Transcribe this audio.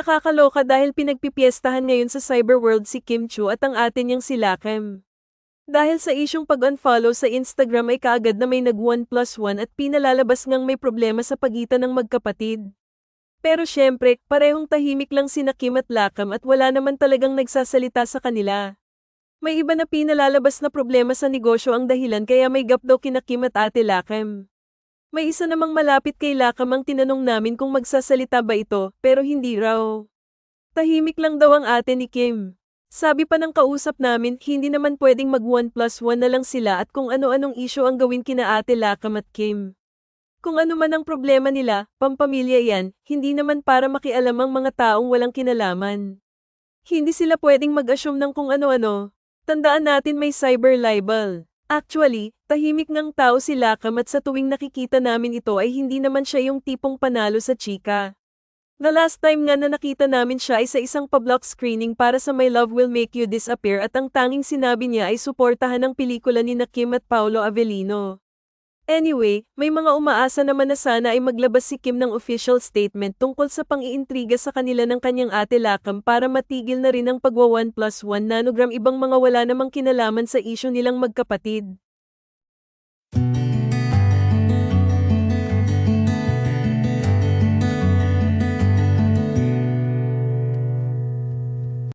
Nakakaloka dahil pinagpipiestahan ngayon sa cyberworld si Kim Chu at ang atin niyang si Lakem. Dahil sa isyong pag-unfollow sa Instagram ay kaagad na may nag 1 plus 1 at pinalalabas ngang may problema sa pagitan ng magkapatid. Pero syempre, parehong tahimik lang si Kim at Lakam at wala naman talagang nagsasalita sa kanila. May iba na pinalalabas na problema sa negosyo ang dahilan kaya may gap daw kina Kim at ate Lakam. May isa namang malapit kay Lakam ang tinanong namin kung magsasalita ba ito, pero hindi raw. Tahimik lang daw ang ate ni Kim. Sabi pa ng kausap namin, hindi naman pwedeng mag 1 plus 1 na lang sila at kung ano-anong isyo ang gawin kina ate Lakam at Kim. Kung ano man ang problema nila, pampamilya yan, hindi naman para makialam ang mga taong walang kinalaman. Hindi sila pwedeng mag-assume ng kung ano-ano. Tandaan natin may cyber libel. Actually, tahimik ng tao si Lakam at sa tuwing nakikita namin ito ay hindi naman siya yung tipong panalo sa chika. The last time nga na nakita namin siya ay sa isang pablock screening para sa My Love Will Make You Disappear at ang tanging sinabi niya ay suportahan ang pelikula ni na Kim at Paolo Avellino. Anyway, may mga umaasa naman na sana ay maglabas si Kim ng official statement tungkol sa pang-iintriga sa kanila ng kanyang ate Lakam para matigil na rin ang pagwa 1 plus 1 nanogram ibang mga wala namang kinalaman sa isyo nilang magkapatid.